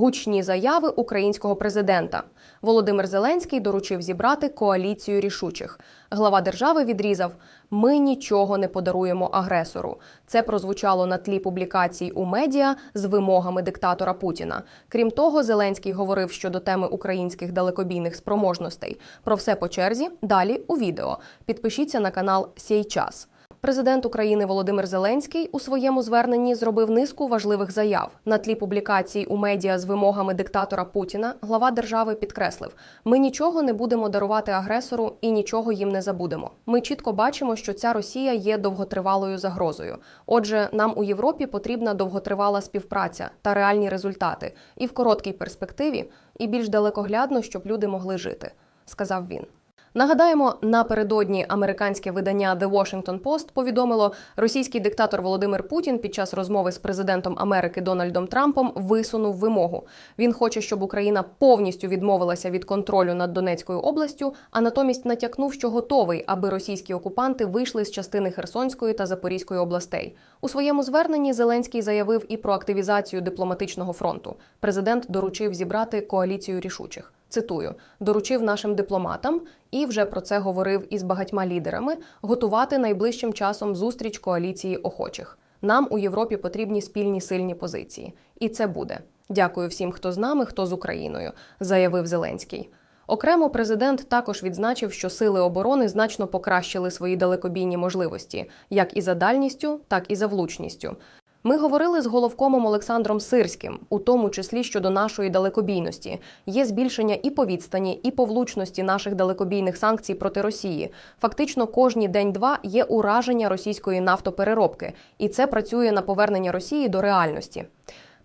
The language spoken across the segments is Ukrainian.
Гучні заяви українського президента. Володимир Зеленський доручив зібрати коаліцію рішучих. Глава держави відрізав: Ми нічого не подаруємо агресору. Це прозвучало на тлі публікацій у медіа з вимогами диктатора Путіна. Крім того, Зеленський говорив щодо теми українських далекобійних спроможностей. Про все по черзі далі у відео. Підпишіться на канал Сій час. Президент України Володимир Зеленський у своєму зверненні зробив низку важливих заяв. На тлі публікацій у медіа з вимогами диктатора Путіна глава держави підкреслив: ми нічого не будемо дарувати агресору і нічого їм не забудемо. Ми чітко бачимо, що ця Росія є довготривалою загрозою. Отже, нам у Європі потрібна довготривала співпраця та реальні результати, і в короткій перспективі, і більш далекоглядно, щоб люди могли жити, сказав він. Нагадаємо, напередодні американське видання The Washington Post повідомило, російський диктатор Володимир Путін під час розмови з президентом Америки Дональдом Трампом висунув вимогу. Він хоче, щоб Україна повністю відмовилася від контролю над Донецькою областю, а натомість натякнув, що готовий, аби російські окупанти вийшли з частини Херсонської та Запорізької областей. У своєму зверненні Зеленський заявив і про активізацію дипломатичного фронту. Президент доручив зібрати коаліцію рішучих. Цитую, доручив нашим дипломатам і вже про це говорив із багатьма лідерами готувати найближчим часом зустріч коаліції охочих. Нам у Європі потрібні спільні сильні позиції, і це буде. Дякую всім, хто з нами, хто з Україною, заявив Зеленський. Окремо президент також відзначив, що сили оборони значно покращили свої далекобійні можливості, як і за дальністю, так і за влучністю. Ми говорили з головкомом Олександром Сирським, у тому числі щодо нашої далекобійності. Є збільшення і по відстані, і по влучності наших далекобійних санкцій проти Росії. Фактично, кожні день-два є ураження російської нафтопереробки, і це працює на повернення Росії до реальності.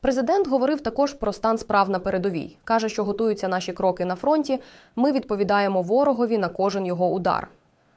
Президент говорив також про стан справ на передовій. каже, що готуються наші кроки на фронті. Ми відповідаємо ворогові на кожен його удар.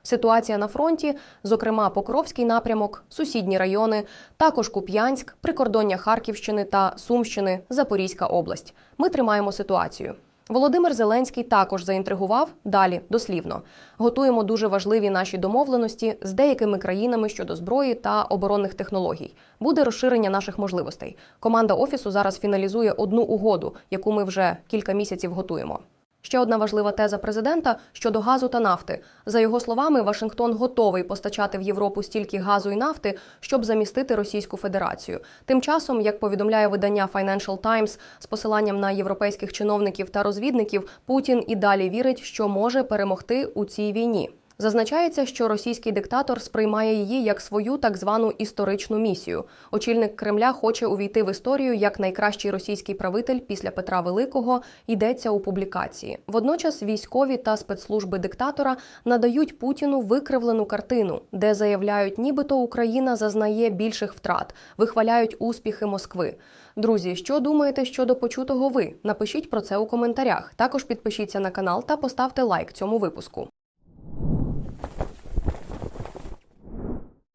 Ситуація на фронті, зокрема Покровський напрямок, сусідні райони, також Куп'янськ, прикордоння Харківщини та Сумщини, Запорізька область. Ми тримаємо ситуацію. Володимир Зеленський також заінтригував далі дослівно. Готуємо дуже важливі наші домовленості з деякими країнами щодо зброї та оборонних технологій. Буде розширення наших можливостей. Команда офісу зараз фіналізує одну угоду, яку ми вже кілька місяців готуємо. Ще одна важлива теза президента щодо газу та нафти. За його словами, Вашингтон готовий постачати в Європу стільки газу і нафти, щоб замістити Російську Федерацію. Тим часом, як повідомляє видання Financial Times з посиланням на європейських чиновників та розвідників, Путін і далі вірить, що може перемогти у цій війні. Зазначається, що російський диктатор сприймає її як свою так звану історичну місію. Очільник Кремля хоче увійти в історію як найкращий російський правитель після Петра Великого. Йдеться у публікації. Водночас військові та спецслужби диктатора надають Путіну викривлену картину, де заявляють, нібито Україна зазнає більших втрат, вихваляють успіхи Москви. Друзі, що думаєте щодо почутого ви? Напишіть про це у коментарях. Також підпишіться на канал та поставте лайк цьому випуску.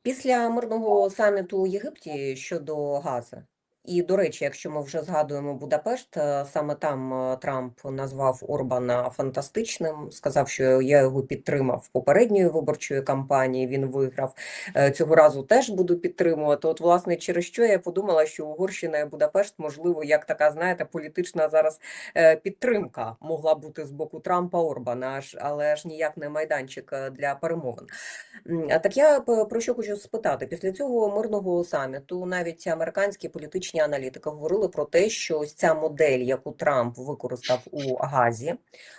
Після мирного саміту у Єгипті щодо Гази, і, до речі, якщо ми вже згадуємо Будапешт, е, саме там е, Трамп назвав Орбана фантастичним, сказав, що я його підтримав попередньої виборчої кампанії, він виграв. Е, Цього разу теж буду підтримувати. От, власне, через що я подумала, що Угорщина і Будапешт, можливо, як така, знаєте, політична зараз підтримка могла бути з боку Трампа Орбана, аж, але ж ніяк не майданчик для перемовин. Так я про що хочу спитати? Після цього мирного саміту навіть американські політичні аналітики говорили про те, що ось ця модель, яку Трамп використав у Газі,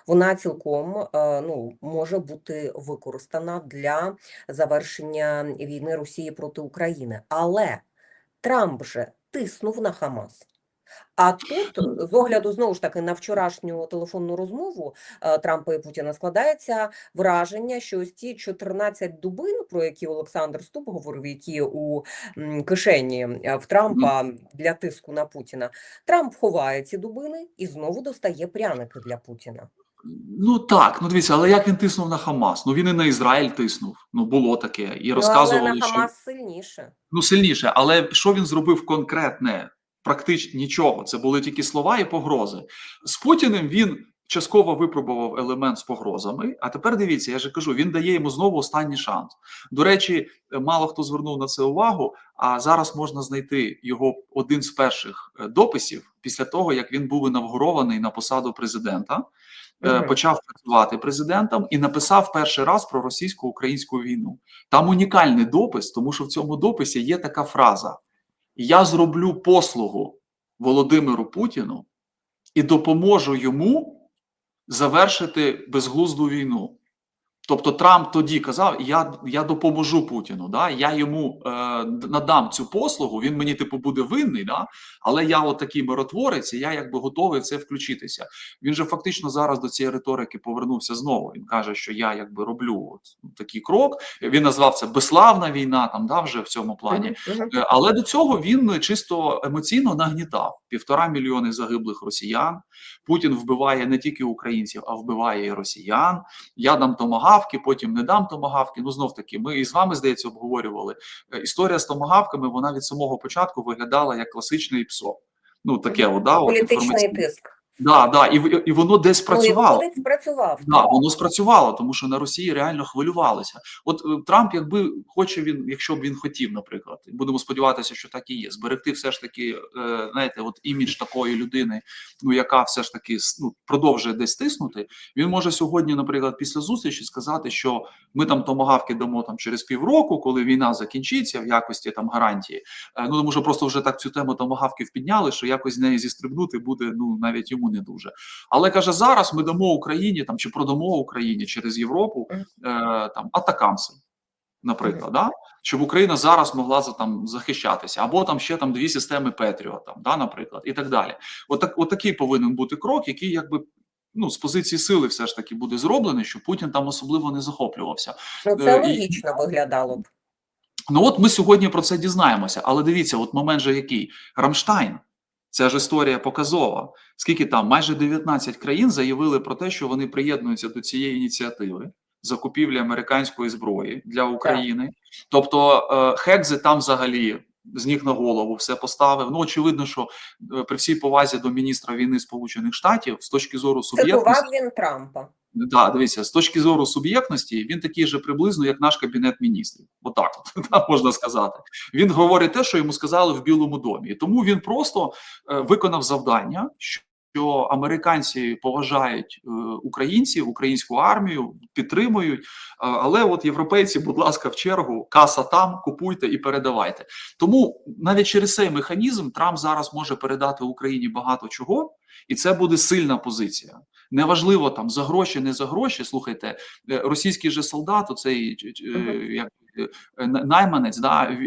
вона цілком е, ну, може бути використана для завершення війни Росії проти України. Але Трамп же тиснув на Хамас. А тут, з огляду знову ж таки на вчорашню телефонну розмову е, Трампа і Путіна складається враження, що ось ті 14 дубин, про які Олександр Ступ говорив, які у кишені е, в Трампа для тиску на Путіна, Трамп ховає ці дубини і знову достає пряники для Путіна. Ну так, ну дивіться, але як він тиснув на Хамас? Ну він і на Ізраїль тиснув. Ну було таке. І Ну, але розказували, на що Хамас сильніше. ну сильніше. Але що він зробив конкретне? Практично нічого. Це були тільки слова і погрози. З Путіним він частково випробував елемент з погрозами. А тепер дивіться, я же кажу, він дає йому знову останній шанс. До речі, мало хто звернув на це увагу. А зараз можна знайти його один з перших е, дописів після того, як він був інавгурований на посаду президента. е, Почав працювати президентом і написав перший раз про російсько-українську війну. Там унікальний допис, тому що в цьому дописі є така фраза: Я зроблю послугу Володимиру Путіну і допоможу йому завершити безглузду війну. Тобто Трамп тоді казав: Я я допоможу Путіну, да? я йому е, надам цю послугу, він мені типу буде винний, да? але я от такий миротворець, і я якби готовий в це включитися. Він же фактично зараз до цієї риторики повернувся знову. Він каже, що я якби роблю от такий крок. Він назвав це безславна війна, там да, вже в цьому плані. Е, Але до цього він чисто емоційно нагнітав півтора мільйони загиблих росіян. Путін вбиває не тільки українців, а вбиває і росіян. Я дам томагавки, потім не дам томагавки. Ну знов таки, ми і з вами здається обговорювали. Е, Історія з томагавками вона від самого початку виглядала як класичний ПСО. Ну таке, от, да, от, Політичний тиск. Да, да, і, і воно десь працювало. виходить, спрацював. Да, воно спрацювало, тому що на Росії реально хвилювалися. От е, Трамп, якби хоче він, якщо б він хотів, наприклад, будемо сподіватися, що так і є, зберегти все ж таки, е, знаєте, от імідж такої людини, ну яка все ж таки ну, продовжує десь тиснути. Він може сьогодні, наприклад, після зустрічі сказати, що ми там томагавки дамо там через півроку, коли війна закінчиться в якості там гарантії. Е, Ну тому що просто вже так цю тему томагавків підняли, що якось з неї зістрибнути буде ну навіть йому не дуже. Але каже, зараз ми дамо Україні там чи продамо Україні через Європу е, там атакамси, наприклад, да? щоб Україна зараз могла за там захищатися, або там ще там дві системи Петріот, там, да, наприклад, і так далі. Отак, отакий повинен бути крок, який якби. Ну, з позиції сили все ж таки буде зроблений, щоб Путін там особливо не захоплювався. Ну, це Е, і- виглядало б. Ну от ми сьогодні про це дізнаємося. Але дивіться, от момент же який Рамштайн. Ця ж історія показова. Скільки там майже 19 країн заявили про те, що вони приєднуються до цієї ініціативи закупівлі американської зброї для України. Тобто Хекзи там взагалі з ніг на голову все поставив. Ну очевидно, що е, при всій повазі до міністра війни Сполучених Штатів з точки зору суб'єктності. Цитував він Трампа. Да, дивіться, з точки зору суб'єктності, він такий же приблизно, як наш кабінет міністрів. Отак, от да, можна сказати. Він говорить те, що йому сказали в Білому домі. Тому він просто е, виконав завдання, що американці поважають е, українців, українську армію, підтримують. е, але от європейці, будь ласка, в чергу, каса там, купуйте і передавайте. Тому навіть через цей механізм Трамп зараз може передати Україні багато чого, і це буде сильна позиція. Неважливо там за гроші, не за гроші. Слухайте, е, російський же солдат, оцей ч- е, як найманець, да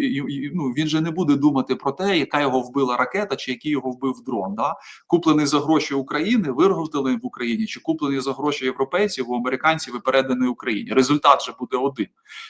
ну він же не буде думати про те, яка його вбила ракета, чи який його вбив дрон. Да? Куплений за гроші України, виготовлений в Україні, чи куплений за гроші європейців, у американців і переданий Україні. Результат же буде один.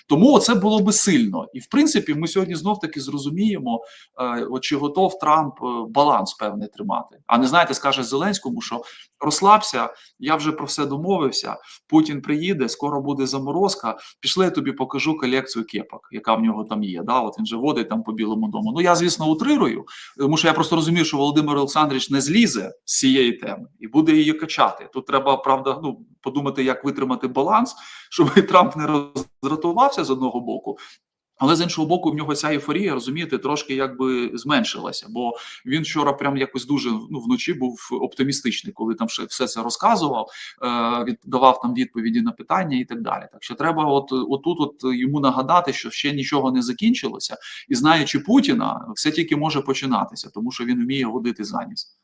Тому це було би сильно. І в принципі, ми сьогодні знов таки зрозуміємо, е, чи готов Трамп е, баланс певний тримати. А не знаєте, скаже Зеленському, що розслабся, я вже про все домовився. Путін приїде, скоро буде заморозка. Пішли, я тобі покажу колекцію кепок, яка в нього там є. Да, от він же водить там по білому дому. Ну я звісно утрирую, тому що я просто розумію, що Володимир Олександрович не злізе з цієї теми і буде її качати. Тут треба правда ну подумати, як витримати баланс, щоб Трамп не роздратувався з одного боку. Але з іншого боку, в нього ця ейфорія, розумієте, трошки якби зменшилася. Бо він вчора прям якось дуже ну вночі був оптимістичний, коли там ще все це розказував, е, давав там відповіді на питання і так далі. Так що треба, от отут, от йому нагадати, що ще нічого не закінчилося, і знаючи Путіна, все тільки може починатися, тому що він вміє водити заніс.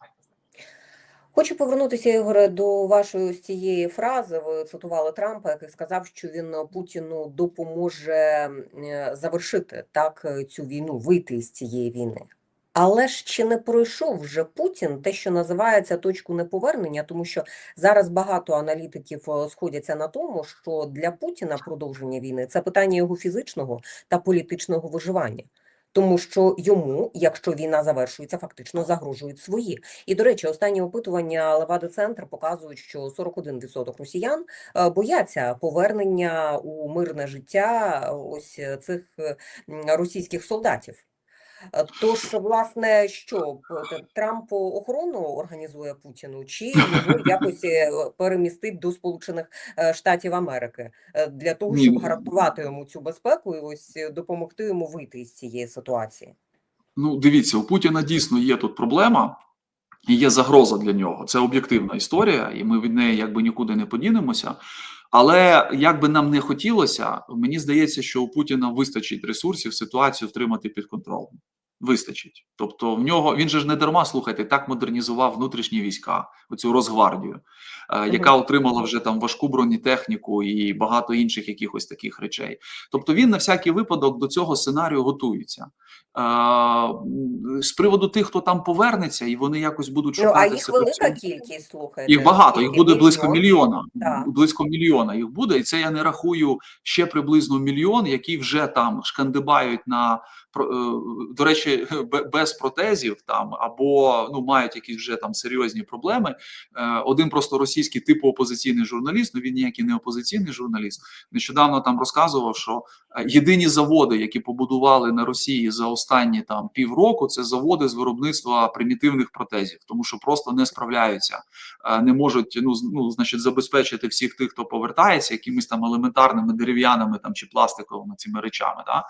Хочу повернутися, Ігоре, до вашої цієї фрази. Ви цитували Трампа, який сказав, що він Путіну допоможе е, завершити так е, цю війну, вийти з цієї війни. Але ж чи не пройшов вже Путін те, що називається точку неповернення, тому що зараз багато аналітиків е, сходяться на тому, що для Путіна продовження війни це питання його фізичного та політичного виживання. Тому що йому, якщо війна завершується, фактично загрожують свої. І до речі, останні опитування Левада Центр показують, що 41% росіян е, бояться повернення у мирне життя е, ось е, цих російських солдатів. Е, Тож, власне, що п- Трамп охорону організує Путіну, чи його якось е, перемістить до Сполучених е, Штатів Америки для того, щоб гарантувати йому цю безпеку і ось допомогти йому вийти із цієї ситуації? Ну, дивіться, у Путіна дійсно є тут проблема. І є загроза для нього. Це об'єктивна історія, і ми від неї якби нікуди не подінемося. Але як би нам не хотілося, мені здається, що у Путіна вистачить ресурсів ситуацію втримати під контролем. Вистачить. Тобто, в нього він же ж не дарма слухайте, так модернізував внутрішні війська, оцю Росгвардію, е, яка отримала вже там важку бронетехніку і багато інших якихось таких речей. Тобто він на всякий випадок до цього сценарію готується. Е, з приводу тих, хто там повернеться, і вони якось будуть Ну, а їх велика кількість, слухайте. Їх багато, їх буде близько мільйона. Так. Близько мільйона їх буде, і це я не рахую ще приблизно мільйон, які вже там шкандибають на е, до речі, бе- без протезів там або ну мають якісь вже там серйозні проблеми. Е, Один просто російський типу опозиційний журналіст, ну він ніякий не опозиційний журналіст. Нещодавно там розказував, що е, єдині заводи, які побудували на Росії за останні там півроку, це заводи з виробництва примітивних протезів, тому що просто не справляються е, не можуть ну, ну, значить, забезпечити всіх тих, хто повертається, якимись там елементарними дерев'яними там чи пластиковими цими речами. Да?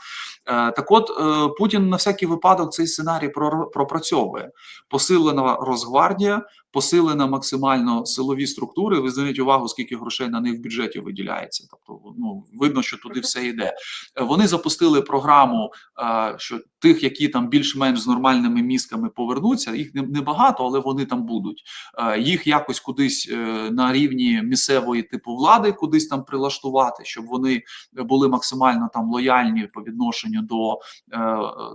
Так от Путін на всякий випадок цей сценарій пропрацьовує. Посилена Росгвардія, посилена максимально силові структури. Ви зверніть увагу, скільки грошей на них в бюджеті виділяється. Тобто, ну видно, що туди все йде. Е, Вони запустили програму, е, що тих, які там більш-менш з нормальними мізками повернуться, їх не- небагато, але вони там будуть. Е, Їх якось кудись на рівні місцевої типу влади, кудись там прилаштувати, щоб вони були максимально там лояльні по відношенню до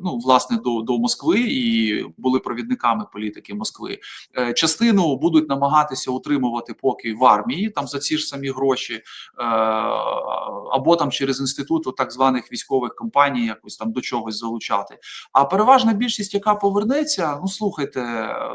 ну власне до, до Москви і були провідниками політики Москви. Е, Частину будуть намагатися утримувати поки в армії, там за ці ж самі гроші, е, або там через інститут так званих військових компаній, якось там до чогось залучати. А переважна більшість, яка повернеться, ну слухайте,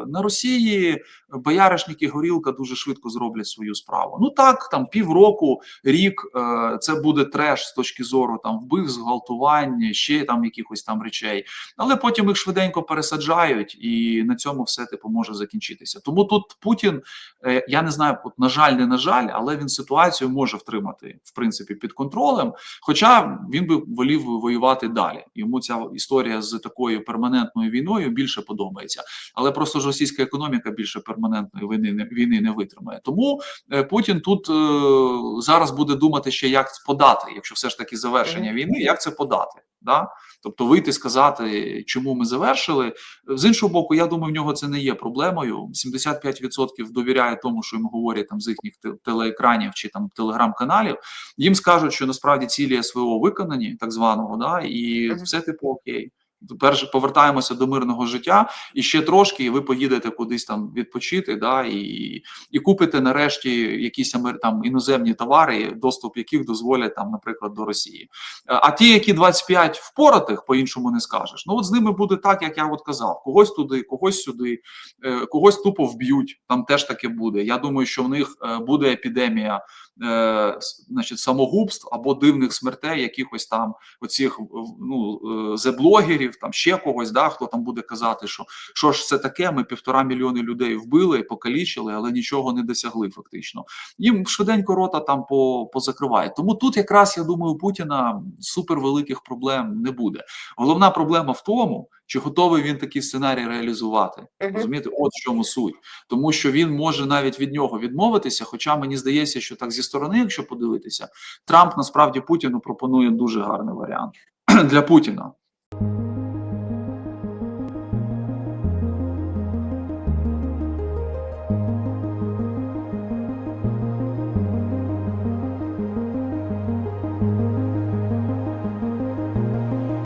на Росії бояришники горілка дуже швидко зроблять свою справу. Ну так, там півроку, рік е, це буде треш з точки зору там вбивств, зґвалтувань, ще там якихось там речей. Але потім їх швиденько пересаджають, і на цьому все типу може закінчитися. Тому тут Путін, е, я не знаю, от, на жаль, не на жаль, але він ситуацію може втримати в принципі під контролем. Хоча він би волів воювати далі. Йому ця історія з такою перманентною війною більше подобається. Але просто ж російська економіка більше перманентної війни не війни не витримає. Тому е, Путін тут е, зараз буде думати ще, як подати, якщо все ж таки завершення війни, як це подати. Да? Тобто вийти сказати, чому ми завершили. З іншого боку, я думаю, в нього це не є проблемою. 75% довіряє тому, що їм говорять там з їхніх телеекранів чи там телеграм-каналів. Їм скажуть, що насправді цілі СВО виконані, так званого, да, і все типу окей. Тепер повертаємося до мирного життя, і ще трошки, і ви поїдете кудись там відпочити, да, і, і купите нарешті якісь там іноземні товари, доступ яких дозволять там, наприклад, до Росії. Е, А ті, які 25 впоратих, по-іншому не скажеш. Ну от з ними буде так, як я от казав: когось туди, когось сюди, е, когось тупо вб'ють. Там теж таке буде. Я думаю, що в них е, буде епідемія, е, значить, самогубств або дивних смертей, якихось там оцих ну е, зеблогерів, там ще когось, да, хто там буде казати, що що ж це таке? Ми півтора мільйони людей вбили, покалічили, але нічого не досягли. Фактично, їм швиденько рота там по, позакриває. Тому тут якраз я думаю, у Путіна супервеликих проблем не буде. Головна проблема в тому, чи готовий він такий сценарій реалізувати. Розумієте, от в чому суть, тому що він може навіть від нього відмовитися. Хоча мені здається, що так зі сторони, якщо подивитися, Трамп насправді Путіну пропонує дуже гарний варіант для Путіна.